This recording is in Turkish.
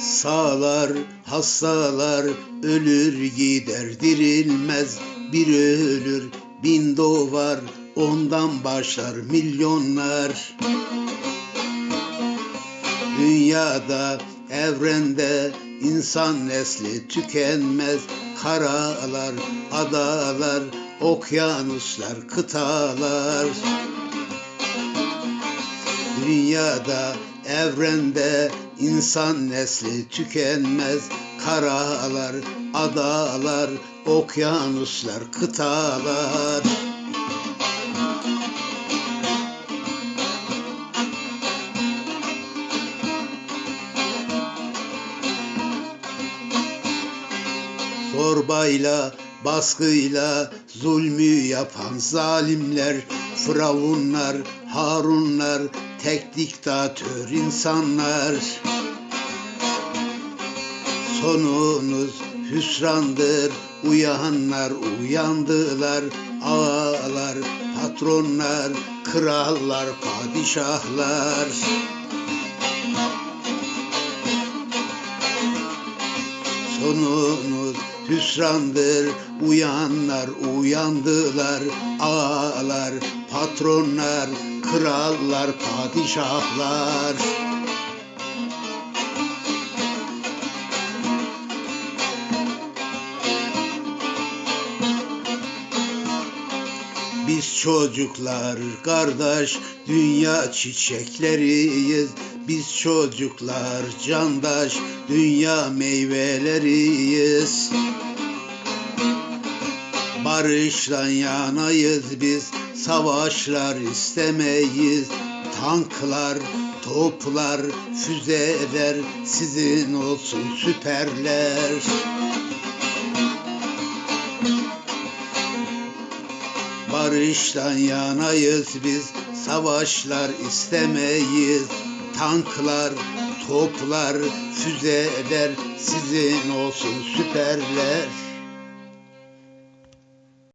Sağlar, hastalar ölür gider dirilmez bir ölür bin doğar ondan başlar milyonlar. Dünyada, evrende insan nesli tükenmez. Karalar, adalar, okyanuslar, kıtalar. Dünyada, evrende insan nesli tükenmez. Karalar, adalar, okyanuslar, kıtalar. Zorbayla, baskıyla zulmü yapan zalimler, firavunlar, harunlar, tek diktatör insanlar. Sonunuz hüsrandır, uyanlar uyandılar, ağalar, patronlar, krallar, padişahlar. Sonunuz hüsrandır, uyanlar uyandılar, ağalar, patronlar, krallar, padişahlar. Biz çocuklar kardeş dünya çiçekleriyiz. Biz çocuklar candaş dünya meyveleriyiz. Barıştan yanayız biz savaşlar istemeyiz. Tanklar, toplar, füzeler sizin olsun süperler. Barıştan yanayız biz, savaşlar istemeyiz. Tanklar, toplar, füzeler sizin olsun süperler.